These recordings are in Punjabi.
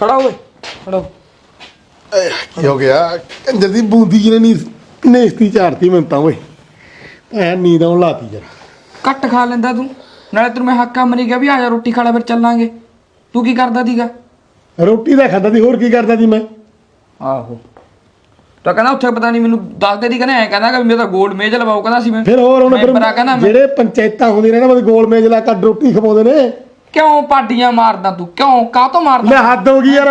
ਖੜਾ ਹੋਏ ਖੜਾ। ਕੀ ਹੋ ਗਿਆ? ਕੰਜਰ ਦੀ ਬੂੰਦੀ ਜਿਹਨੇ ਨੀ ਨੇਸਤੀ ਝਾੜਤੀ ਮੈਂ ਤਾਂ ਓਏ। ਐ ਨੀਂਦ ਆਉਣ ਲਾਤੀ ਜਰਾ। ਘੱਟ ਖਾ ਲੈਂਦਾ ਤੂੰ। ਨਾਲੇ ਤੈਨੂੰ ਮੈਂ ਹੱਕਾ ਮਰੀ ਗਿਆ ਵੀ ਆ ਜਾ ਰੋਟੀ ਖਾ ਲੈ ਫਿਰ ਚੱਲਾਂਗੇ। ਤੂੰ ਕੀ ਕਰਦਾ ਸੀਗਾ? ਰੋਟੀ ਦਾ ਖਾਂਦਾ ਸੀ ਹੋਰ ਕੀ ਕਰਦਾ ਸੀ ਮੈਂ? ਆਹੋ। ਤਾਂ ਕਹਿੰਦਾ ਉੱਥੇ ਪਤਾ ਨਹੀਂ ਮੈਨੂੰ ਦੱਸਦੇ ਦੀ ਕਹਿੰਦਾ ਐ ਕਹਿੰਦਾ ਕਿ ਮੇਰਾ ਗੋਲਡ ਮੇਜ ਲਵਾਓ ਕਹਿੰਦਾ ਸੀ ਮੈਂ। ਫਿਰ ਹੋਰ ਹੁਣ ਮੈਂਬਰਾਂ ਕਹਿੰਦਾ ਫਿਰ ਮੈਂ। ਜਿਹੜੇ ਪੰਚਾਇਤਾਂ ਹੁੰਦੀਆਂ ਨੇ ਨਾ ਗੋਲ ਮੇਜ ਲਾ ਕੱਢ ਰੋਟੀ ਖਵਾਉਂਦੇ ਨੇ ਕਿਉਂ ਪਾਡੀਆਂ ਮਾਰਦਾ ਤੂੰ? ਕਿਉਂ? ਕਾਹ ਤੋਂ ਮਾਰਦਾ? ਲੈ ਹੱਦ ਹੋ ਗਈ ਯਾਰ।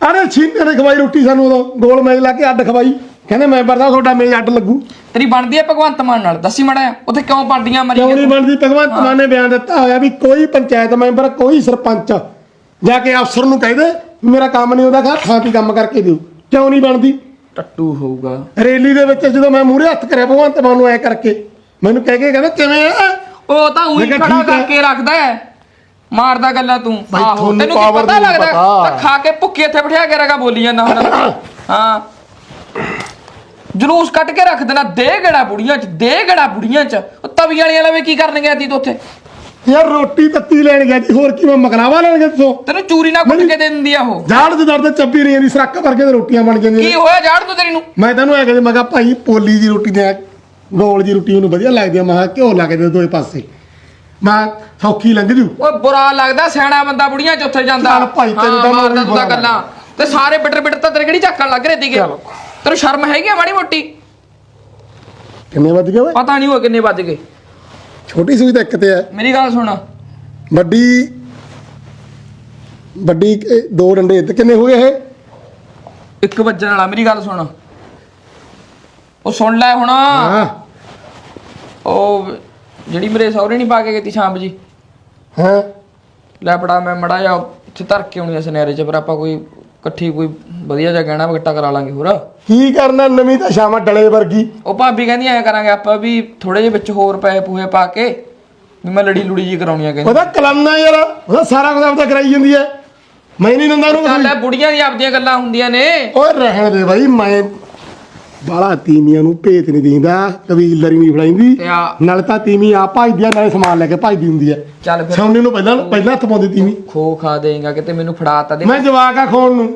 ਅਰੇ ਛੀਨੇ ਨੇ ਖਵਾਈ ਰੋਟੀ ਸਾਨੂੰ ਉਦੋਂ। ਗੋਲ ਮੇਜ ਲਾ ਕੇ ਅੱਡ ਖਵਾਈ। ਕਹਿੰਦੇ ਮੈਂਬਰ ਦਾ ਤੁਹਾਡਾ ਮੇਜ ਅੱਡ ਲੱਗੂ। ਤੇਰੀ ਬਣਦੀ ਐ ਭਗਵੰਤ ਮਾਨ ਨਾਲ? ਦੱਸੀ ਮੜਾ ਉੱਥੇ ਕਿਉਂ ਪਾਡੀਆਂ ਕਿਉਂ ਮਾਰੀਆਂ ਨਹੀਂ ਬਣਦੀ? ਭਗਵੰਤ ਮਾਨ ਨੇ ਬਿਆਨ ਦਿੱਤਾ ਹੋਇਆ ਵੀ ਕੋਈ ਪੰਚਾਇਤ ਮੈਂਬਰ ਕੋਈ ਸਰਪੰਚ ਜਾ ਕੇ ਅਫਸਰ ਨੂੰ ਕਹਿ ਦੇ ਵੀ ਮੇਰਾ ਕੰਮ ਨਹੀਂ ਉਹਦਾ ਖਾ ਥਾਂ ਤੇ ਕੰਮ ਕਰਕੇ ਦਿਓ। ਕਿਉਂ ਨਹੀਂ ਬਣਦੀ? ਟੱਟੂ ਹੋਊਗਾ। ਰੈਲੀ ਦੇ ਵਿੱਚ ਜਦੋਂ ਮੈਂ ਮੂਹਰੇ ਹੱਥ ਕਰਿਆ ਭਗਵੰਤ ਮਾਨ ਨੂੰ ਐ ਕਰਕੇ ਮੈਨੂੰ ਕਹਿ ਕੇ ਕਹਿੰਦਾ ਕਿਵੇਂ ਆ? ਉਹ ਤਾਂ ਉਹੀ ਮੈਂ ਕਿਹਾ ਖੜਾ ਠੀਕ ਹੈ। ਕਰਕੇ ਰੱਖਦਾ ਹੈ। ਮਾਰਦਾ ਗੱਲਾਂ ਤੂੰ। ਬਾਈ, ਤੁਹਾਨੂੰ ਤੈਨੂੰ ਕੀ power ਪਤਾ ਨਹੀਂ ਲੱਗਦਾ? ਪਤਾ। ਤਾਂ ਖਾ ਕੇ ਭੁੱਖੀ ਇੱਥੇ ਬਿਠਾ ਕੇ ਰਗਾ ਬੋਲੀ ਜਾਂਦਾ ਹੁਣ। ਹਾਂ। ਜਲੂਸ ਕੱਢ ਕੇ ਰੱਖ ਦੇਣਾ ਦੇ ਗੜਾ ਬੁੜੀਆਂ ਚ ਦੇ ਗੜਾ ਬੁੜੀਆਂ ਚ। ਉਹ ਤਵੀ ਵਾਲੀਆਂ ਲਵੇ ਕੀ ਕਰਨ ਗਿਆ ਤੀ ਤੂੰ ਉੱਥੇ? ਯਾਰ ਰੋਟੀ ਤੱਤੀ ਲੈਣ ਗਿਆ ਜੀ ਹੋਰ ਕੀ ਮੈਂ ਲੈਣ ਗਿਆ ਤੂੰ ਤੈਨੂੰ ਚੂਰੀ ਨਾ ਕੁੱਟ ਕੇ ਦੇ ਦਿੰਦੀ ਆ ਉਹ। ਜਾੜ ਦੇ ਦਰਦ ਚੱਪੀ ਰਹੀਆਂ ਦੀ ਸਰੱਕ ਵਰਗੇ ਤੇ ਰੋਟੀਆਂ ਬਣ ਜਾਂਦੀਆਂ ਕੀ ਹੋਇਆ ਜਾੜ ਤੂੰ ਤੇਰੀ ਨੂੰ? ਮੈਂ ਤੈਨੂੰ ਐ ਕਹਿੰਦੇ ਮੈਂ ਕਿਹਾ ਭਾਈ ਪੋਲੀ ਦੀ ਰੋਟੀ ਦੇ ਗੋਲ ਦੀ ਰੋਟੀ ਉਹਨੂੰ ਵਧੀਆ ਲੱਗਦੀ ਆ। ਮੈਂ ਕਿਹਾ ਘਿਓ ਲਾ ਕੇ ਦੇ ਦੋਏ ਪਾਸੇ। ਮੈਂ ਸੌਖੀ ਲੰਘ ਜੂ। ਓਏ ਬੁਰਾ ਲੱਗਦਾ ਸਿਆਣਾ ਬੰਦਾ ਬੁੜੀਆਂ ਚ ਉੱਥੇ ਜਾਂਦਾ। ਚੱਲ ਭਾਈ, ਤੈਨੂੰ ਹਾਂ, ਤਾਂ ਮੈਂ ਮਾਰਦਾ ਉਹੀ ਤੂੰ ਤਾਂ ਬੁਰਾ ਗੱਲਾਂ। ਤੇ ਸਾਰੇ ਬਿਟਰ ਬਿਟਰ ਤਾਂ ਤੇਰੇ ਕਿਹੜੀ ਝਾਕਣ ਲੱਗ ਰਹੇ ਸੀਗੇ? ਚਲੋ। ਤੈਨੂੰ ਸ਼ਰਮ ਹੈਗੀ ਆ ਮਾੜੀ ਮੋਟੀ? ਕਿੰਨੇ ਵੱਜ ਗਏ ਓਏ? ਪਤਾ ਨਹੀਂ ਹੋ ਕਿੰਨੇ ਵੱਜ ਗਏ। ਛੋਟੀ ਸੂਈ ਤਾਂ ਇੱਕ ਤੇ ਐ ਮੇਰੀ ਗੱਲ ਸੁਣ। ਵੱਡੀ ਵੱਡੀ ਇਹ ਦੋ ਡੰਡੇ ਤੇ ਕਿੰਨੇ ਹੋ ਗਏ ਇਹ? ਇੱਕ ਵੱਜਣ ਵਾਲਾ ਮੇਰੀ ਗੱਲ ਸੁਣ। ਉਹ ਸੁਣ ਲੈ ਹੁਣ। ਹਾਂ। ਉਹ ਜਿਹੜੀ ਮੇਰੇ ਸਹੁਰੇ ਨਹੀਂ ਪਾ ਕੇ ਗਈ ਸ਼ਾਮ ਜੀ। ਹਾਂ? ਲੈ ਫੜਾ ਮੈਂ ਮੜਾ ਜਾ ਉੱਥੇ ਧਰ ਕੇ ਆਉਣੀ ਆ ਸੁਨਿਆਰੇ ਚ ਪਰ ਆਪਾਂ ਕੋਈ ਇਕੱਠੀ ਕੋਈ ਵਧੀਆ ਜਿਹਾ ਗਹਿਣਾ ਵਗਟਾ ਕਰਾ ਲਾਂਗੇ ਹੋਰ। ਕੀ ਕਰਨਾ ਨਵੀਂ ਤਾਂ ਸ਼ਾਮਾਂ ਡਲੇ ਵਰਗੀ। ਉਹ ਭਾਬੀ ਕਹਿੰਦੀ ਐ ਕਰਾਂਗੇ ਆਪਾਂ ਵੀ ਥੋੜੇ ਜਿਹੇ ਵਿੱਚ ਹੋਰ ਪੈਸੇ ਪੂਹੇ ਪਾ ਕੇ ਵੀ ਮੈਂ ਲੜੀ ਲੁੜੀ ਜੀ ਕਰਾਉਣੀ ਆ ਕਹਿੰਦੀ। ਉਹਦਾ ਕਲਮਨਾ ਯਾਰ ਉਹਦਾ ਸਾਰਾ ਕੁਝ ਆਪਦਾ ਕਰਾਈ ਜਾਂਦੀ ਐ। ਮੈਂ ਨਹੀਂ ਦਿੰਦਾ ਉਹਨੂੰ ਗੱਲ ਐ ਬੁੜੀਆਂ ਦੀ ਆਪਦੀਆਂ ਗੱਲਾਂ ਹੁੰਦੀਆਂ ਨੇ। ਓਏ ਰਹਿਣ ਦੇ ਬਾਈ ਮੈਂ ਬਾਲਾ ਤੀਮੀਆਂ ਨੂੰ ਭੇਤ ਨਹੀਂ ਦਿੰਦਾ ਕਬੀਲਦਾਰੀ ਨਹੀਂ ਫੜਾਈਂਦੀ। ਤੇ ਆ ਨਾਲ ਤਾਂ ਤੀਮੀ ਆ ਭਜਦੀ ਆ ਨਾਲੇ ਸਮਾਨ ਲੈ ਕੇ ਭਜਦੀ ਹੁੰਦੀ ਆ। ਚੱਲ ਫਿਰ। ਸੌਣੇ ਨੂੰ ਪਹਿਲਾਂ ਪਹਿਲਾਂ ਹੱਥ ਪਾਉਂਦੀ ਤੀਮੀ ਖੋ ਖਾ ਦੇਗਾ ਕਿਤੇ ਮੈਨੂੰ ਫੜਾਤਾ ਦੇ। ਮੈਂ ਜਵਾਕ ਆ ਖੋਣ ਨੂੰ।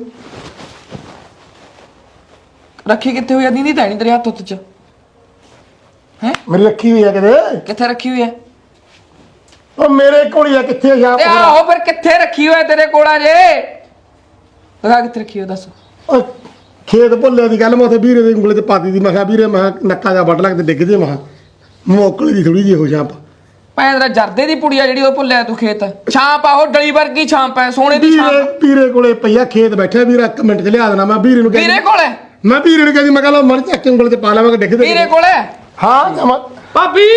ਰੱਖੀ ਕਿੱਥੇ ਹੋਈ ਆ? ਦੀਦੀ ਤਾਂ ਨਹੀਂ ਤੇਰੇ ਹੱਥ ਉੱਤ ਚ। ਹੈ? ਮੇਰੀ ਰੱਖੀ ਹੋਈ ਆ ਕਿਤੇ? ਕਿੱਥੇ ਰੱਖੀ ਹੋਈ ਐ ਉਹ ਮੇਰੇ ਕੋਲ ਹੀ ਆ ਕਿੱਥੇ ਜਾ ਤੇ ਆਹੋ ਫਿਰ ਕਿੱਥੇ ਰੱਖੀ ਐ ਤੇਰੇ ਕੋਲ ਆ ਜੇ? ਦਿਖਾ ਕਿੱਥੇ ਰੱਖੀ ਹੋਈ ਦੱਸ। ਓਏ ਖੇਤ ਭੁੱਲੇ ਦੀ ਗੱਲ ਮੈਂ ਉੱਥੇ ਵੀਰੇ ਦੇ ਉਂਗਲੇ 'ਚ ਪਾਤੀ ਦੀ ਮੈਂ ਕਿਹਾ ਵੀਰੇ ਮੈਂ ਕਿਹਾ ਨੱਕਾ ਜਾ ਵੱਢ ਲੱਗ ਤੇ ਡਿੱਗ ਜੇ ਮੈਂ ਕਿਹਾ ਮੋਕਲੀ ਦੀ ਥੋੜੀ ਜਿਹੀ ਹੋ ਜਾ ਭਾਵੇਂ ਤੇਰਾ ਜਰਦੇ ਦੀ ਪੁੜੀਆ ਜਿਹੜੀ ਉਹ ਭੁੱਲਿਆ ਤੂੰ ਖੇਤ। ਛਾਂਪ ਆ ਉਹ ਡਲੀ ਵਰਗੀ ਛਾਂਪ ਐ ਸੋਨੇ ਦੀ ਵੀਰੇ ਛਾਂਪ। ਵੀਰੇ ਕੋਲੇ ਪਈਆ ਖੇਤ ਬੈਠਾ ਵੀਰਾ ਇੱਕ ਮਿੰਟ 'ਚ ਲਿਆ ਦੇਣਾ। ਮੈਂ ਵੀਰੇ ਨੂੰ ਵੀਰੇ ਕਹਿੰਦੀ ਕੋਲ? ਐ ਮੈਂ ਵੀਰੇ ਨੂੰ ਕਹਿੰਦੀ ਮੈਂ ਕਹਾਂ ਲਓ ਮਰ ਚੱਕ ਕੇ ਉਂਗਲ 'ਚ ਪਾ ਲਵਾਂਗਾ ਡਿੱਗ ਤੇ ਵੀਰੇ ਕੋਲ? ਐ ਹਾਂ ਜਮਾ। ਭਾਬੀ!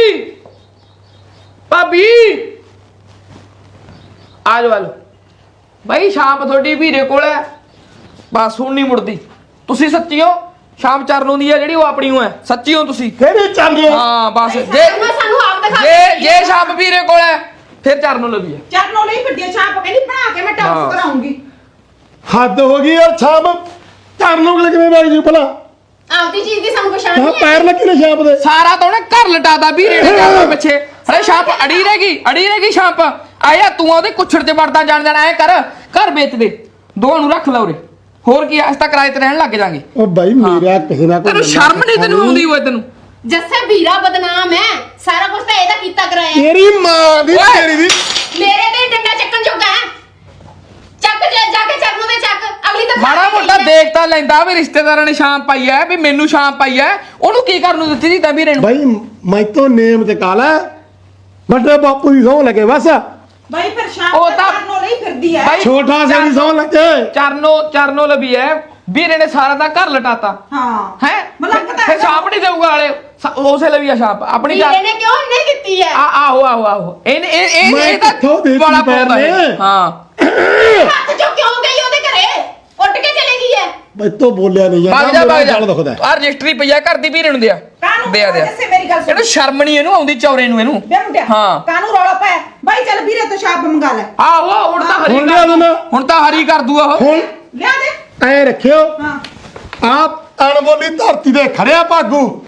ਭਾਬੀ! ਆ ਆ ਜਾਓ। ਭਾਈ ਸ਼ਾਮ ਤੁਹਾਡੀ ਵੀਰੇ ਕੋਲ। ਹੈ ਬਸ ਹੁਣ ਨਹੀਂ ਮੁੜਦੀ। ਤੁਸੀਂ ਸੱਚੀ ਹੋ ਸ਼ਾਮ ਚਰਨ ਦੀ ਹੈ ਜਿਹੜੀ ਉਹ ਆਪਣੀ ਹੋ ਹੈ। ਸੱਚੀ ਹੋ ਤੁਸੀਂ? ਕਿਹੜੀ ਚਾਂਦੀ ਹਾਂ? ਬਸ। ਜੇ ਸਾਨੂੰ ਸਾਨੂੰ ਆਪ ਦਿਖਾ ਜੇ ਜੇ ਸ਼ਾਮ ਵੀਰੇ ਕੋਲ ਹੈ ਫਿਰ ਚਰਨ ਨੂੰ ਲੱਭੀ ਹੈ ਚਰਨੋਂ ਲਈ ਵੱਡੀਆਂ ਛਾਪ ਕਹਿੰਦੀ ਬਣਾ ਕੇ ਮੈਂ ਹਾਂ। ਟੌਪਸ ਕਰਾਉਂਗੀ। ਹੱਦ ਹੋ ਗਈ ਯਾਰ ਛਾਪ ਚਰਨੋਂ ਕੋਲ ਕਿਵੇਂ ਬੈਠ ਜੂ ਭਲਾ? ਆਪਦੀ ਚੀਜ਼ ਦੀ ਸਾਨੂੰ ਪਛਾਣ ਨਹੀਂ ਹੈ ਪੈਰ ਲੱਗੀ ਨੇ ਛਾਪ ਦੇ। ਸਾਰਾ ਤਾਂ ਉਹਨੇ ਘਰ ਲਟਾਦਾ ਵੀਰੇ ਨੇ ਜਾਣਾ ਪਿੱਛੇ। ਹਰੇ ਸ਼ਾਂਪ ਅੜੀ ਰਹੇਗੀ ਅੜੀ ਰਹੇਗੀ ਸ਼ਾਂਪ ਆਇਆ ਤੂੰ ਉਹਦੇ ਕੁੱਛੜ ਤੇ ਵੜਦਾ ਜਾਣ ਜਾਣਾ ਐ ਕਰ। ਘਰ ਵੇਚ ਦੇ। ਦੋਵਾਂ ਨੂੰ ਰੱਖ ਲਾ ਉਰੇ। ਹੋਰ ਕੀ ਅਸ ਤਾਂ ਕਿਰਾਏ ਤੇ ਰਹਿਣ ਲੱਗ ਜਾਾਂਗੇ। ਉਹ ਬਾਈ ਮੇਰਾ ਕਿਸੇ ਨਾਲ ਕੋਈ ਤੈਨੂੰ ਗੱਲਾਂ ਸ਼ਰਮ ਨਹੀਂ ਤੈਨੂੰ ਆਉਂਦੀ ਓਏ ਤੈਨੂੰ? ਜੱਸੇ ਵੀਰਾ ਬਦਨਾਮ ਹੈ ਸਾਰਾ ਕੁਝ ਤਾਂ ਇਹਦਾ ਕੀਤਾ ਕਰਾਇਆ। ਤੇਰੀ ਮਾਂ ਦੀ ਓਏ! ਤੇਰੀ ਦੀ। ਮੇਰੇ ਤੇ ਡੰਡਾ ਚੱਕਣ ਜੋਗਾ ਹੈ ਚੱਕ ਜਾ ਜਾ ਕੇ ਚਰਨੋਂ ਦੇ ਚੱਕ। ਅਗਲੀ ਤਾਂ ਮਾੜਾ ਮੋਟਾ ਦੇਖ ਤਾਂ ਲੈਂਦਾ ਵੀ ਰਿਸ਼ਤੇਦਾਰਾਂ ਨੇ ਸ਼ਾਮ ਪਾਈ ਐ ਵੀ ਮੈਨੂੰ ਸ਼ਾਮ ਪਾਈ ਐ। ਉਹਨੂੰ ਕੀ ਕਰਨ ਨੂੰ ਦਿੱਤੀ ਸੀ ਤਾਂ ਵੀਰੇ ਨੂੰ? ਬਾਈ ਮੈਂ ਤੋਂ ਨੇਮ ਤੇ ਕਾਲਾ ਵੱਡੇ ਬਾਪੂ ਦੀ ਸੌਂ ਲੱਗੇ ਬਸ। ਬਾਈ ਫਿਰ ਸ਼ਾਮ ਉਹ ਤੱਕ ਤਾਂ- ਲਈ ਫਿਰਦੀ ਹੈ ਬਾਈ ਛੋਟਾ ਸੇ ਦੀ ਸੌਂ ਲੱਗੇ। ਚਰਨੋ ਚਰਨੋ ਲਵੀ ਐ। ਵੀਰੇ ਨੇ ਸਾਰਾ ਦਾ ਘਰ ਲਟਾਤਾ। ਹਾਂ। ਹੈ? ਮਲੰਗ ਤਾਂ ਫਿਰ ਹੈਗਾ। ਸ਼ਾਪ ਨਹੀਂ ਦੇਊਗਾ ਵਾਲੇ। ਉਸੇ ਲਵੀ ਆ ਸ਼ਾਪ ਆਪਣੀ ਵੀਰੇ ਨੇ ਕਿਉਂ ਨਹੀਂ ਦਿੱਤੀ ਹੈ ਆ ਆਹੋ ਆਹੋ ਆਹੋ। ਇਹ ਇਹ ਇਹ ਮੈਂ ਇਹ ਤਾਂ ਕਿੱਥੋਂ ਦੇਤੀ ਵਾਲਾ ਪੈਰ ਪਾਉਂਦਾ ਇਹ। ਨੇ? ਹਾਂ। ਹੱਥ ਚੋਂ ਕਿਉਂ ਗਈ ਉਹਦੇ ਘਰੇ? ਉੱਠ ਕੇ ਚਲੇ ਗਈ ਹੈ ਬਈ ਤੋਂ ਬੋਲਿਆ ਨਹੀਂ ਭੱਜ ਜਾ ਮੇਰਾ ਭੱਜ ਜਾ। ਗਲ ਦੁਖਦਾ ਆ ਰਜਿਸਟਰੀ ਪਈਆ ਘਰ ਦੀ ਵੀਰੇ ਨੂੰ ਦਿਆ। ਕਾਨੂੰ ਦਿਆ ਦਿਆ ਜੱਸੇ ਮੇਰੀ ਗੱਲ ਸੁਣ। ਇਹਨੂੰ ਸ਼ਰਮ ਨਹੀਂ ਇਹਨੂੰ ਆਉਂਦੀ ਚੌਰੇ ਨੂੰ ਇਹਨੂੰ। ਬੇ ਮੁੰਡਿਆ ਹਾਂ। ਕਾਨੂੰ ਰੌਲਾ ਪਾਇਆ? ਬਾਈ ਚੱਲ ਵੀਰੇ ਤੋਂ ਛਾਪ ਮੰਗਾ ਲੈ। ਆਹੋ ਹੁਣ ਤਾਂ ਹਰੀ ਹੁਣ ਕਰ ਲਿਆ ਦੇਣਾ। ਹੁਣ ਤਾਂ ਹਰੀ ਕਰ ਦੂ ਉਹ। ਹੁਣ ਲਿਆ ਦੇ। ਐ ਰੱਖਿਓ। ਹਾਂ। ਆਪ ਅਣਬੋਲੀ ਧਰਤੀ ਦੇ ਖੜਿਆ ਭਾਗੂ।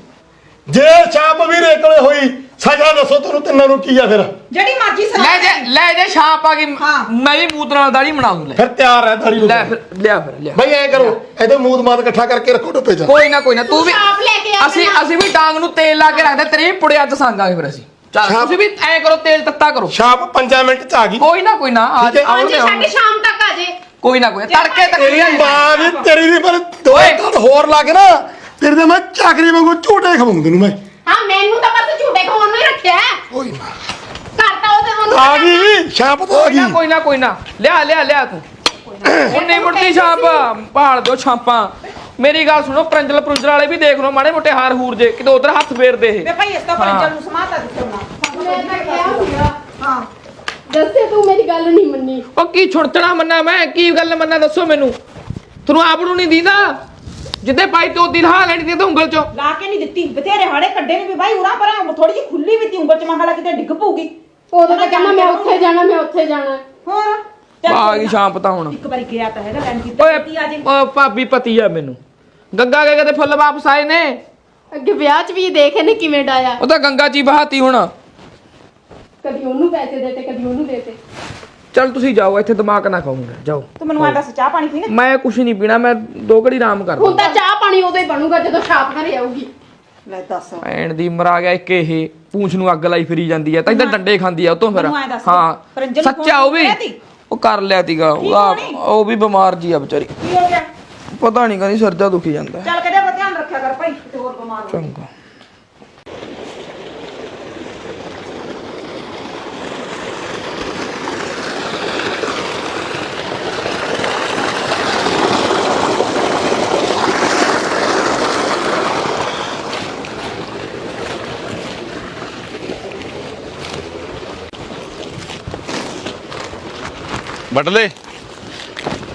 ਜੇ ਛਾਪ ਵੀਰੇ ਕੋਲੇ ਹੋਈ ਸਜ਼ਾ ਦੱਸੋ ਤੁਹਾਨੂੰ ਤਿੰਨਾਂ ਨੂੰ ਕੀ ਆ ਫਿਰ? ਜਿਹੜੀ ਮਰਜ਼ੀ ਸੁਣਾ ਲੈ ਜੇ ਲੈ ਜੇ ਛਾਪ ਆ ਗਈ। ਹਾਂ। ਮੈਂ ਵੀ ਮੂਤ ਨਾਲ ਦਾੜੀ ਬਣਾ ਦੂੰ ਲੈ। ਫਿਰ ਤਿਆਰ ਹੈ ਦਾੜੀ ਨੂੰ। ਲੈ ਫਿਰ ਲਿਆ ਫਿਰ ਲਿਆ। ਬਈ ਐ ਕਰੋ ਇਹਦੇ ਮੂਦ ਮਾਦ ਇਕੱਠਾ ਕਰਕੇ ਰੱਖੋ ਟੋਪੇ 'ਚ। ਕੋਈ ਨਾ ਕੋਈ ਨਾ ਤੂੰ ਵੀ ਛਾਪ ਲੈ ਕੇ ਆ ਅਸੀਂ। ਅਸੀਂ ਵੀ ਡਾਂਗ ਨੂੰ ਤੇਲ ਲਾ ਕੇ ਰੱਖਦੇ ਤੇਰੇ ਵੀ ਪੁੜਿਆ ਚ ਸੰਗਾਂਗੇ ਫਿਰ ਅਸੀਂ। ਚੱਲ ਤੁਸੀਂ ਵੀ ਐ ਕਰੋ ਤੇਲ ਤੱਤਾ ਕਰੋ। ਛਾਪ 5 ਮਿੰਟ 'ਚ ਆ ਗਈ। ਕੋਈ ਨਾ ਕੋਈ ਨਾ ਆ ਠੀਕ ਹੈ। ਆਉਣ ਹਾਂਜੀ ਦੇ, ਆਉਣ ਸਾਡੀ ਦੇ। ਸ਼ਾਮ ਤੱਕ ਆ ਜੇ। ਕੋਈ ਨਾ ਕੋਈ ਨਾ। ਤੜਕੇ ਤੱਕ ਤੇਰੀ ਮਾਂ ਵੀ ਤੇਰੀ ਵੀ ਪਰ ਦੋ ਓਏ। ਤਾਂ ਹੋਰ ਲਾ ਕੇ ਨਾ ਤੇਰੇ ਦੇ ਮੈਂ ਚਾਕਰੀ ਵਾਂਗੂ ਝੂਟੇ ਖਵਾਉਂ ਤੈਨੂੰ ਮੈਂ। ਹਾਂ ਮੈਨੂੰ ਤਾਂ ਬਸ ਝੂਟੇ ਖਾਣ ਨੂੰ ਹੀ ਰੱਖਿਆ ਹੈ। ਓਏ ਮਾਂ ਘਰ ਤਾਂ ਉਹਦੇ ਉਹਨੂੰ ਆ ਗਈ ਛਾਪ ਤਾਂ ਆ ਕੋਈ ਨਾ ਗਈ। ਕੋਈ ਨਾ ਕੋਈ ਨਾ। ਲਿਆ ਲਿਆ ਲਿਆ ਤੂੰ। ਉਹਨੇ ਮੁਰਤੀ ਛਾਪ। ਭਾਲ ਦੋ ਛਾਪਾਂ। ਮੇਰੀ ਗੱਲ ਸੁਣੋ ਪ੍ਰੰਜਲ ਪ੍ਰੁੰਜਲ ਵਾਲੇ ਵੀ ਦੇਖ ਲਓ ਮਾੜੇ ਮੋਟੇ ਹਾਰ ਹੂਰ ਜੇ ਕਿਤੇ ਉਧਰ ਹੱਥ ਫੇਰਦੇ ਇਹ। ਵੇ ਭਾਈ ਇਸ ਤੋਂ ਹਾਂ। ਪਰੰਜਲ ਨੂੰ ਸਮਾਤਾ ਦਿੱਤੋ ਨਾ ਮੈਂ ਤਾਂ ਕਿਹਾ ਸੀਗਾ। ਹਾਂ। ਦੱਸੇ ਤੂੰ ਮੇਰੀ ਗੱਲ ਨਹੀਂ ਮੰਨੀ। ਉਹ ਕੀ ਛੁੜਤਣਾ ਮੰਨਾ ਮੈਂ? ਕੀ ਗੱਲ ਮੰਨਾ ਦੱਸੋ ਮੈਨੂੰ? ਤੁਹਾਨੂੰ ਆਪ ਨੂੰ ਨਹੀਂ ਦੀਦਾ? ਜਿੱਦੇ ਪਾਈ ਤੇ ਉਹਦੀ ਲਾ ਲੈਣੀ ਤੇ ਉਂਗਲ ਚੋਂ। ਲਾ ਕੇ ਨਹੀਂ ਦਿੱਤੀ। ਬਥੇਰੇ ਹਾੜੇ ਕੱਢੇ ਨੇ ਵੀ ਭਾਈ ਉਰਾ ਪਰ ਥੋੜੀ ਜਿਹੀ ਖੁੱਲੀ ਵੀ ਤੀ ਉਂਗਲ ਚ ਮਹਾਲਾ ਕਿਤੇ ਡਿੱਗ ਪਊਗੀ। ਉਦੋਂ ਤਾਂ ਕਹਿੰਦਾ ਮੈਂ ਉੱਥੇ ਜਾਣਾ ਮੈਂ ਉੱਥੇ ਜਾਣਾ। ਹੋਰ? ਚੱਲ ਆ ਕੋਈ ਗਈ ਨਾ। ਸ਼ਾਮ ਪਤਾ ਹੁਣ। ਇੱਕ ਵਾਰੀ ਗਿਆ ਤਾਂ ਹੈਗਾ ਲੈਣ ਕੀਤਾ ਓਏ ਕੀਤੀ ਆ ਜੇ। ਓ ਭਾਬੀ ਪਤੀ ਆ ਮੈਨੂੰ। ਗੰਗਾ ਕੇ ਕਦੇ ਫੁੱਲ ਵਾਪਸ ਆਏ ਨੇ? ਅੱਗੇ ਵਿਆਹ 'ਚ ਵੀ ਦੇਖ ਇਹਨੇ ਕਿਵੇਂ ਡਾਇਆ। ਉਹ ਤਾਂ ਗੰਗਾ ਜੀ ਬਹਾਤੀ ਹੁਣ। ਕਦੀ ਉਹਨੂੰ ਪੈਸੇ ਦੇਤੇ ਕਦੀ ਉਹਨੂੰ ਦੇਤੇ ਚੱਲ ਤੁਸੀਂ ਜਾਓ ਇੱਥੇ ਦਿਮਾਗ ਨਾ ਖਾਉਂਗਾ ਜਾਓ। ਤੂੰ ਮੈਨੂੰ ਆ ਦੱਸ ਚਾਹ ਪਾਣੀ ਪੀਣਾ ਮੈਂ ਕੁਛ ਨਹੀਂ ਪੀਣਾ ਮੈਂ ਦੋ ਘੜੀ ਆਰਾਮ ਹੁਣ ਕਰਦਾ ਤਾਂ ਚਾਹ ਪਾਣੀ ਉਦੋਂ ਹੀ ਬਣੂਗਾ ਜਦੋਂ ਛਾਪ ਘਰੇ ਆਊਗੀ। ਲੈ ਦੱਸ। ਭੈਣ ਦੀ ਮਰਾ ਗਿਆ ਇੱਕ ਇਹ ਪੂੰਛ ਨੂੰ ਅੱਗ ਲਾਈ ਫਿਰੀ ਜਾਂਦੀ ਹੈ ਤਾਂ ਇਦਾਂ ਡੰਡੇ ਖਾਂਦੀ ਆ ਉਹ ਤੋਂ ਫਿਰ। ਮੈਨੂੰ ਐਂ ਦੱਸ, ਹਾਂ ਪਰੰਜਲ ਨੂੰ ਸੱਚਾ ਉਹ ਵੀ ਫੋਨ ਕਰਿਆ ਤੀ? ਉਹ ਕਰ ਲਿਆ ਤੀਗਾ ਉਹ ਆ- ਹੋਣੀ? ਉਹ ਵੀ ਬਿਮਾਰ ਜੀ ਆ ਵਿਚਾਰੀ। ਕੀ ਹੋ ਗਿਆ? ਪਤਾ ਨਹੀਂ ਕਦੀ ਸਰਜਾ ਦੁਖੀ ਜਾਂਦਾ। ਹੈ। ਚੱਲ ਕਦੇ ਵਾ ਧਿਆਨ ਰੱਖਿਆ ਕਰ ਭਾਈ ਕਿਤੇ ਹੋਰ ਬਿਮਾਰ ਹੋ ਚੰਗਾ। ਵੱਢ ਲੈ।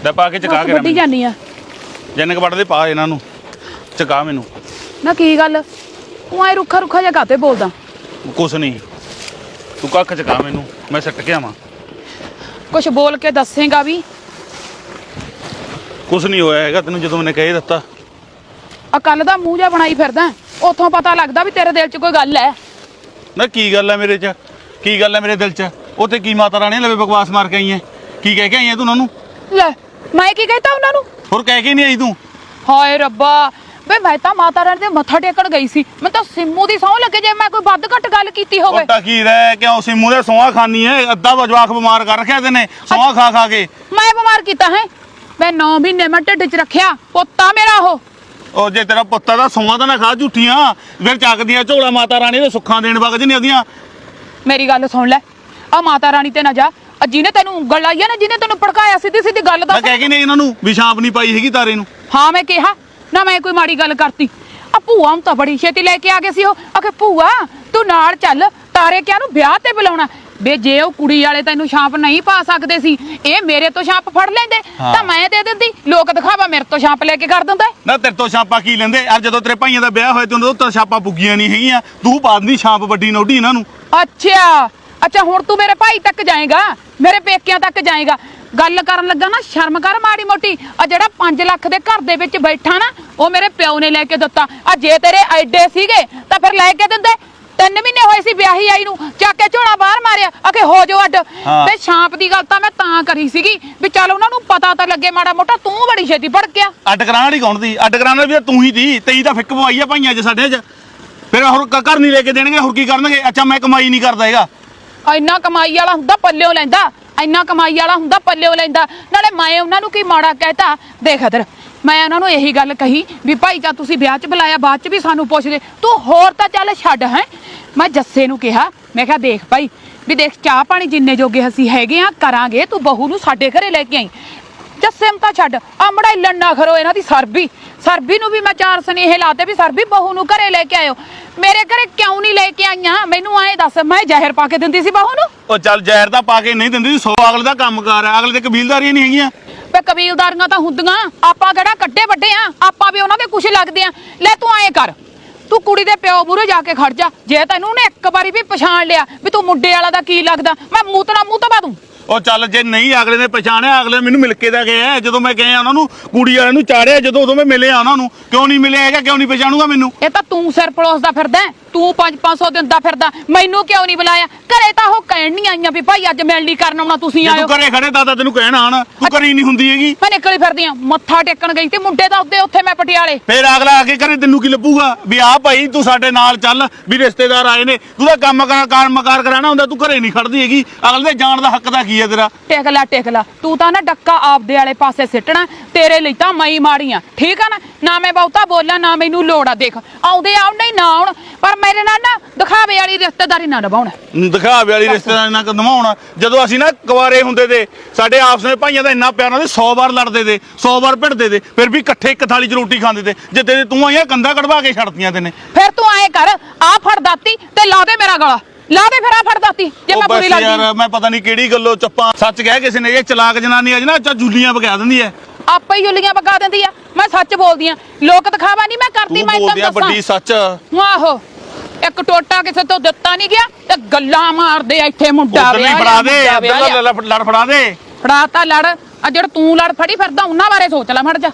ਲੈ ਪਾ ਕੇ ਚਕਾ ਕੇ ਵੱਡੀ ਜਾਨੀ ਆ। ਜਿੰਨੇ ਕ ਵੱਢਦੇ ਪਾ ਇਹਨਾਂ ਨੂੰ। ਚਕਾ ਮੈਨੂੰ। ਨਾ ਕੀ ਗੱਲ? ਉਹ ਐ ਰੁੱਖਾ ਰੁੱਖਾ ਜਿਹਾ ਕਾਤੇ ਬੋਲਦਾ? ਕੁਛ ਨਹੀਂ। ਤੂੰ ਕੱਖ ਚਕਾ ਮੈਨੂੰ। ਮੈਂ ਸੱਟ ਕੇ ਆਵਾਂ। ਕੁਛ ਬੋਲ ਕੇ ਦੱਸੇਗਾ ਵੀ। ਕੁਛ ਨਹੀਂ ਹੋਇਆ ਹੈਗਾ ਤੈਨੂੰ ਜਦੋਂ ਮੈਨੇ ਕਹਿ ਦਿੱਤਾ। ਆ ਕੱਲ ਦਾ ਮੂੰਹ ਜਿਹਾ ਬਣਾਈ ਫਿਰਦਾ। ਉਥੋਂ ਪਤਾ ਲੱਗਦਾ ਵੀ ਤੇਰੇ ਦਿਲ 'ਚ ਕੋਈ ਗੱਲ ਹੈ। ਨਾ ਕੀ ਗੱਲ ਹੈ ਮੇਰੇ 'ਚ? ਕੀ ਗੱਲ ਹੈ ਮੇਰੇ ਦਿਲ 'ਚ? ਤੇ ਕੀ ਮਾਤਾ ਰਾਣੀ ਲਵੇ ਬਕਵਾਸ ਮਾਰ ਕੇ ਆਈ ਹੈ ਕੀ ਕਹਿ ਕੇ ਆਈ ਹੈ ਤੂੰ ਉਹਨਾਂ ਨੂੰ? ਲੈ ਮੈਂ ਕੀ ਕਹਿਤਾ ਉਹਨਾਂ ਨੂੰ? ਹੋਰ ਕਹਿ ਕੇ ਨਹੀਂ ਆਈ ਤੂੰ? ਹਾਏ ਰੱਬਾ ਵੇ ਮੈਂ ਤਾਂ ਮਾਤਾ ਰਾਣੀ ਦੇ ਮੱਥਾ ਟੇਕਣ ਗਈ ਸੀ। ਮੈਂ ਤਾਂ ਸਿੰਮੂ ਦੀ ਸਹੁੰ ਲੱਗੇ ਜੇ ਮੈਂ ਕੋਈ ਵੱਧ ਘੱਟ ਗੱਲ ਕੀਤੀ ਹੋਵੇ। ਉੱਟਾ ਕੀ ਰਹਿ ਕਿਉਂ ਸਿੰਮੂ ਦੇ ਸੋਹਾ ਖਾਨੀ ਹੈ ਅੱਧਾ ਜਵਾਕ ਬਿਮਾਰ ਕਰ ਰੱਖਿਆ ਤੈਨੇ ਸੋਹਾ ਖਾ ਖਾ ਕੇ। ਮੈਂ ਬਿਮਾਰ ਕੀਤਾ ਹੈ। ਮੈਂ 9 ਮਹੀਨੇ ਮੈਂ ਢਿੱਡ 'ਚ ਰੱਖਿਆ ਪੁੱਤਾ ਮੇਰਾ ਉਹ। ਉਹ ਜੇ ਤੇਰਾ ਪੁੱਤਾ ਦਾ ਸੋਹਾ ਤਾਂ ਨਾ ਖਾ ਝੂਠੀਆਂ ਫਿਰ ਚੱਕਦੀਆਂ ਝੋਲਾ ਮਾਤਾ ਰਾਣੀ ਦੇ ਸੁੱਖਾਂ ਦੇਣ ਵਗ ਜਨੇ ਉਹਦੀਆਂ। ਮੇਰੀ ਗੱਲ ਸੁਣ ਲੈ ਆ ਮਾਤਾ ਰਾਣੀ ਤੇ ਨਾ ਜਾ ਆ ਜਿਹਨੇ ਤੈਨੂੰ ਉਂਗਲ ਲਾਈ ਆ ਨਾ ਜਿਹਨੇ ਤੈਨੂੰ ਭੜਕਾਇਆ ਸਿੱਧੀ ਸਿੱਧੀ ਗੱਲ ਮੈਂ ਦੱਸ ਕਹਿ ਕੇ ਨਹੀਂ ਇਹਨਾਂ ਨੂੰ ਵੀ ਛਾਪ ਨਹੀਂ ਪਾਈ ਹੈਗੀ ਤਾਰੇ ਨੂੰ। ਹਾਂ ਮੈਂ ਕਿਹਾ ਨਾ ਮੈਂ ਕੋਈ ਮਾੜੀ ਗੱਲ ਕਰਤੀ। ਆ ਭੂਆ ਨੂੰ ਤਾਂ ਬੜੀ ਛੇਤੀ ਲੈ ਕੇ ਆ ਗਏ ਸੀ ਉਹ। ਆਖੇ ਭੂਆ ਤੂੰ ਨਾਲ ਚੱਲ ਤਾਰੇ ਕਿਆ ਨੂੰ ਵਿਆਹ ਤੇ ਬੁਲਾਉਣਾ? ਬੇ ਜੇ ਉਹ ਕੁੜੀ ਵਾਲੇ ਤੈਨੂੰ ਛਾਪ ਨਹੀਂ ਪਾ ਸਕਦੇ ਸੀ ਇਹ ਮੇਰੇ ਤੋਂ ਛਾਪ ਫੜ ਲੈਂਦੇ। ਹਾਂ। ਤਾਂ ਮੈਂ ਦੇ ਦਿੰਦੀ। ਲੋਕ ਦਿਖਾਵਾ ਮੇਰੇ ਤੋਂ ਛਾਪ ਲੈ ਕੇ ਕਰ ਦਿੰਦਾ। ਨਾ ਤੇਰੇ ਤੋਂ ਛਾਪਾ ਕੀ ਲੈਂਦੇ? ਅੱਜ ਜਦੋਂ ਤੇਰੇ ਭਾਈਆਂ ਦਾ ਵਿਆਹ ਹੋਇਆ ਤੇ ਉਹਨਾਂ ਤੋਂ ਛਾਪਾ ਪੁੱਗੀਆਂ ਨਹੀਂ ਹੈਗੀਆਂ। ਤੂੰ ਪਾ ਦਿੰਦੀ ਛਾਪ ਵੱਡੀ ਨੋਢੀ ਇਹਨਾਂ ਨੂੰ। ਅੱਛਾ। ਅੱਛਾ ਹੁਣ ਤੂੰ ਮੇਰੇ ਭਾਈ ਤੱਕ ਜਾਏਗਾ ਮੇਰੇ ਪੇਕਿਆਂ ਤੱਕ ਜਾਏਗਾ। ਗੱਲ ਕਰਨ ਲੱਗਾ ਨਾ ਸ਼ਰਮ ਕਰ ਮਾੜੀ ਮੋਟੀ। ਆ ਜਿਹੜਾ 5 ਲੱਖ ਦੇ ਘਰ ਦੇ ਵਿੱਚ ਬੈਠਾ ਨਾ ਉਹ ਮੇਰੇ ਪਿਓ ਨੇ ਲੈ ਕੇ ਦਿੱਤਾ। ਆ ਜੇ ਤੇਰੇ ਐਡੇ ਸੀਗੇ ਤਾਂ ਫਿਰ ਲੈ ਕੇ ਦਿੰਦੇ। ਤਿੰਨ ਮਹੀਨੇ ਹੋਏ ਸੀ ਵਿਆਹੀ ਆਈ ਨੂੰ ਚੱਕ ਕੇ ਝੋਲਾ ਬਾਹਰ ਮਾਰਿਆ। ਅਕੇ ਹੋ ਜੋ ਅੱਡ। ਹਾਂ। ਤੇ ਛਾਪ ਦੀ ਗੱਲ ਤਾਂ ਮੈਂ ਤਾਂ ਕਰੀ ਸੀਗੀ ਵੀ ਚੱਲ ਉਹਨਾਂ ਨੂੰ ਪਤਾ ਤਾਂ ਲੱਗੇ ਮਾੜਾ ਮੋਟਾ ਤੂੰ ਬੜੀ ਛੇਤੀ ਭੜ ਗਿਆ ਅੱਡ ਕਰਾਉਣ ਵਾਲੀ ਕੌਣ ਦੀ ਅੱਡ ਕਰਾਉਣ ਵਾਲੀ ਵੀ ਤੂੰ ਹੀ ਦੀ ਤੇਈ ਤਾਂ ਫਿੱਕ ਪਵਾਈ ਆ ਭਾਈਆਂ 'ਚ ਸਾਡੇ 'ਚ। ਫਿਰ ਹੋਰ ਕ- ਘਰ ਨਹੀਂ ਲੈ ਕੇ ਦੇਣਗੇ ਹੋਰ ਕੀ ਕਰਨਗੇ? ਅੱਛਾ ਮੈਂ ਕਮਾਈ ਨਹੀਂ ਕਰਦਾ ਹੈਗਾ। ਇੰਨਾ ਕਮਾਈ ਵਾਲਾ ਹੁੰਦਾ, ਪੱਲਿਓ ਲੈਂਦਾ। ਇੰਨਾ ਕਮਾਈ ਵਾਲਾ ਹੁੰਦਾ, ਪੱਲਿਓ ਲੈਂਦਾ। ਨਾਲੇ ਮੈਂ ਉਹਨਾਂ ਨੂੰ ਕੀ ਮਾੜਾ ਕਹਿਤਾ? ਦੇਖ ਇਧਰ ਮੈਂ ਉਹਨਾਂ ਨੂੰ ਇਹੀ ਗੱਲ ਕਹੀ ਵੀ ਭਾਈ ਜਦ ਤੁਸੀਂ ਵਿਆਹ 'ਚ ਬੁਲਾਇਆ, ਬਾਅਦ 'ਚ ਵੀ ਸਾਨੂੰ ਪੁੱਛਦੇ। ਤੂੰ ਹੋਰ ਤਾਂ ਚੱਲ ਛੱਡ ਹੈ। ਮੈਂ ਜੱਸੇ ਨੂੰ ਕਿਹਾ, ਮੈਂ ਕਿਹਾ ਦੇਖ ਭਾਈ, ਵੀ ਦੇਖ ਚਾਹ ਪਾਣੀ ਜਿੰਨੇ ਜੋਗੇ ਅਸੀਂ ਹੈਗੇ ਆ, ਕਰਾਂਗੇ। ਤੂੰ ਬਹੂ ਨੂੰ ਸਾਡੇ ਘਰੇ ਲੈ ਕੇ ਆਈ। ਜੱਸੇ ਨੂੰ ਤਾਂ ਛੱਡ ਆਮੜਾ ਲੰਨਾ ਖਰੋ ਇਹਨਾਂ ਦੀ ਸਰਬੀ। ਸਰਬੀ ਨੂੰ ਵੀ ਮੈਂ ਚਾਰ ਸਨੇਹ ਲਾਤੇ ਵੀ ਸਰਬੀ ਬਹੂ ਨੂੰ ਘਰੇ ਲੈ ਕੇ ਆਇਓ। ਮੇਰੇ ਘਰੇ ਕਿਉਂ ਨਹੀਂ ਲੈ ਕੇ ਆਈਆਂ? ਮੈਨੂੰ ਐਂ ਦੱਸ ਮੈਂ ਜ਼ਹਿਰ ਪਾ ਕੇ ਦਿੰਦੀ ਸੀ ਬਹੂ ਨੂੰ? ਉਹ ਚੱਲ ਜ਼ਹਿਰ ਤਾਂ ਪਾ ਕੇ ਨਹੀਂ ਦਿੰਦੀ ਸੋ ਅਗਲੇ ਦਾ ਕੰਮਕਾਰ ਹੈ ਅਗਲੇ ਦੇ ਕਬੀਲਦਾਰੀਆਂ ਨਹੀਂ ਹੈਗੀਆਂ। ਵੇ ਕਬੀਲਦਾਰੀਆਂ ਤਾਂ ਹੁੰਦੀਆਂ ਆਪਾਂ ਕਿਹੜਾ ਕੱਡੇ ਵੱਡੇ ਆ? ਆਪਾਂ ਵੀ ਉਹਨਾਂ ਦੇ ਕੁਛ ਲੱਗਦੇ ਆ। ਲੈ ਤੂੰ ਐਂ ਕਰ ਤੂੰ ਕੁੜੀ ਦੇ ਪਿਓ ਮੂਹਰੇ ਜਾ ਕੇ ਖੜ ਜਾ। ਜੇ ਤੈਨੂੰ ਉਹਨੇ ਇੱਕ ਵਾਰੀ ਵੀ ਪਛਾਣ ਲਿਆ ਵੀ ਤੂੰ ਮੁੰਡੇ ਵਾਲਾ ਦਾ ਕੀ ਲੱਗਦਾ ਮੈਂ ਮੂੰਹ ਤੇ ਨਾ ਮੂੰਹ ਤਬਾ ਦੂੰ। ਉਹ ਚੱਲ ਜੇ ਨਹੀਂ ਅਗਲੇ ਨੇ ਪਛਾਣਿਆ, ਅਗਲੇ ਮੈਨੂੰ ਮਿਲ ਕੇ ਦਾ ਗਿਆ ਜਦੋਂ ਮੈਂ ਗਿਆ ਉਹਨਾਂ ਨੂੰ, ਕੁੜੀ ਵਾਲਿਆਂ ਨੂੰ ਚਾੜਿਆ, ਜਦੋਂ ਉਦੋਂ ਮੈਂ ਮਿਲਿਆ ਉਹਨਾਂ ਨੂੰ, ਕਿਉਂ ਨਹੀਂ ਮਿਲਿਆ ਹੈਗਾ, ਕਿਉਂ ਨਹੀਂ ਪਛਾਣੂਗਾ ਮੈਨੂੰ ਇਹ ਤਾਂ ਤੂੰ ਸਿਰ ਪਲੋਸਦਾ ਫਿਰਦਾ ਹੈ। ਤੂੰ 5-500 ਦਿੰਦਾ ਫਿਰਦਾ ਮੈਨੂੰ ਕਿਉਂ ਨਹੀਂ ਬੁਲਾਇਆ? ਘਰੇ ਤਾਂ ਉਹ ਕਹਿਣ ਨਹੀਂ ਆਈਆਂ ਵੀ ਭਾਈ ਅੱਜ ਮਿਲਣੀ ਕਰਨ ਆਉਣਾ ਤੁਸੀਂ ਜੇ ਆਇਓ। ਤੂੰ ਘਰੇ ਖੜੇ ਦਾਦਾ ਤੈਨੂੰ ਕਹਿਣਾ ਆਣ ਤੂੰ ਘਰੇ ਨਹੀਂ ਹੁੰਦੀ ਹੈਗੀ। ਮੈਂ ਨਿਕਲੀ ਫਿਰਦੀ ਆ ਮੱਥਾ ਟੇਕਣ ਗਈ ਤੇ ਮੁੰਡੇ ਦਾ ਉੱਤੇ ਉੱਥੇ ਮੈਂ ਪਟਿਆਲੇ। ਫੇਰ ਅਗਲਾ ਆ ਕੇ ਘਰੇ ਤੈਨੂੰ ਕੀ ਲੱਭੂਗਾ? ਵੀ ਆ ਭਾਈ ਤੂੰ ਸਾਡੇ ਨਾਲ ਚੱਲ ਵੀ ਰਿਸ਼ਤੇਦਾਰ ਆਏ ਨੇ ਤੂੰ ਤਾਂ ਕੰਮ ਕਰ ਕੰਮਕਾਰ ਕਰਾਣਾ ਹੁੰਦਾ ਤੂੰ ਘਰੇ ਨਹੀਂ ਖੜਦੀ ਹੈਗੀ। ਅਗਲੇ ਦੇ ਜਾਣ ਦਾ ਹੱਕ ਦਾ ਕੀ ਹੈ ਤੇਰਾ? ਟੇਕ ਲੈ ਟੇਕ ਲੈ। ਤੂੰ ਤਾਂ ਨਾ ਡੱਕਾ ਆਪਦੇ ਵਾਲੇ ਪਾਸੇ ਸਿੱਟਣਾ ਤੇਰੇ ਲਈ ਤਾਂ ਮਈ ਮਾੜੀਆਂ। ਠੀਕ ਆ ਨਾ? ਨਾ ਮੈਂ ਬਹੁਤਾ ਬੋਲਾਂ ਨਾ ਮੈਨੂੰ ਲੋੜ ਆ ਦੇਖ। ਆਉਂਦੇ ਆਉਣ ਨਹੀਂ ਨਾ ਆਉਣ ਪਰ ਮੇਰੇ ਨਾਲ ਨਾ ਦਿਖਾਵੇ ਵਾਲੀ ਰਿਸ਼ਤੇਦਾਰੀ ਨਾ ਨਿਭਾਉਣ। ਦਿਖਾਵੇ ਵਾਲੀ ਰਿਸ਼ਤੇਦਾਰ ਨਾਲ ਨਿਭਾਉਣਾ। ਜਦੋਂ ਅਸੀਂ ਨਾ ਕੁਵਾਰੇ ਹੁੰਦੇ ਤੇ ਸਾਡੇ ਆਪਸ ਵਿੱਚ ਭਾਈਆਂ ਦਾ ਇੰਨਾ ਪਿਆਰ ਨਾਲ 100 ਵਾਰ ਲੜਦੇ ਤੇ 100 ਵਾਰ ਭਿੜਦੇ ਤੇ ਫਿਰ ਵੀ ਇਕੱਠੇ ਇੱਕ ਥਾਲੀ 'ਚ ਰੋਟੀ ਖਾਂਦੇ ਤੇ ਜਿੱਦੇ ਤੇ ਤੂੰ ਆਈਆਂ ਕੰਦਾ ਕਢਵਾ ਕੇ ਛੱਡਤੀਆਂ ਤੈਨੇ। ਫਿਰ ਤੂੰ ਐਂ ਕਰ ਆ ਫੜ ਦਾਤੀ ਤੇ ਲਾ ਦੇ ਮੇਰਾ ਗਲਾ। ਲਾ ਦੇ ਫਿਰ ਆ ਫੜ ਦਾਤੀ ਜੇ ਮੈਂ ਬੁਰੀ ਲੱਗਦੀ। ਯਾਰ ਮੈਂ ਪਤਾ ਨਹੀਂ ਕਿਹੜੀ ਗੱਲੋਂ ਚੱਪਾਂ ਸੱਚ ਕਹਿ ਕਿਸੇ ਨੇ ਇਹ ਚਲਾਕ ਜਨਾਨੀ ਅੱਜ ਨਾ ਚਾ ਜੁਲੀਆਂ ਵਗਾ ਦਿੰਦੀ ਐ। ਆਪੇ ਹੀ ਜੁਲੀਆਂ ਪਕਾ ਦਿੰਦੀ ਆ। ਮੈਂ ਸੱਚ ਬੋਲਦੀ ਆ ਲੋਕ ਦਿਖਾਵਾ ਨਹੀਂ ਮੈਂ ਕਰਦੀ ਤੂੰ ਮੈਂ ਬੋਲਦੀ ਆ ਵੱਡੀ ਸੱਚ। ਆਹੋ ਇੱਕ ਟੋਟਾ ਕਿਸੇ ਤੋਂ ਦਿੱਤਾ ਨਹੀਂ ਗਿਆ ਤੇ ਗੱਲਾਂ ਮਾਰਦੇ ਆ ਇੱਥੇ ਮੁੰਡਾ ਉਧਰ ਵਿਆਹ ਫੜਾ ਦੇ ਲੜ ਫੜਾ ਦੇ। ਫੜਾ ਤਾਂ ਲੜ ਆ ਜਿਹੜਾ ਤੂੰ ਲੜ ਫੜੀ ਫਿਰਦਾ ਉਹਨਾਂ ਬਾਰੇ ਸੋਚ ਲੈ ਮੜ ਜਾ।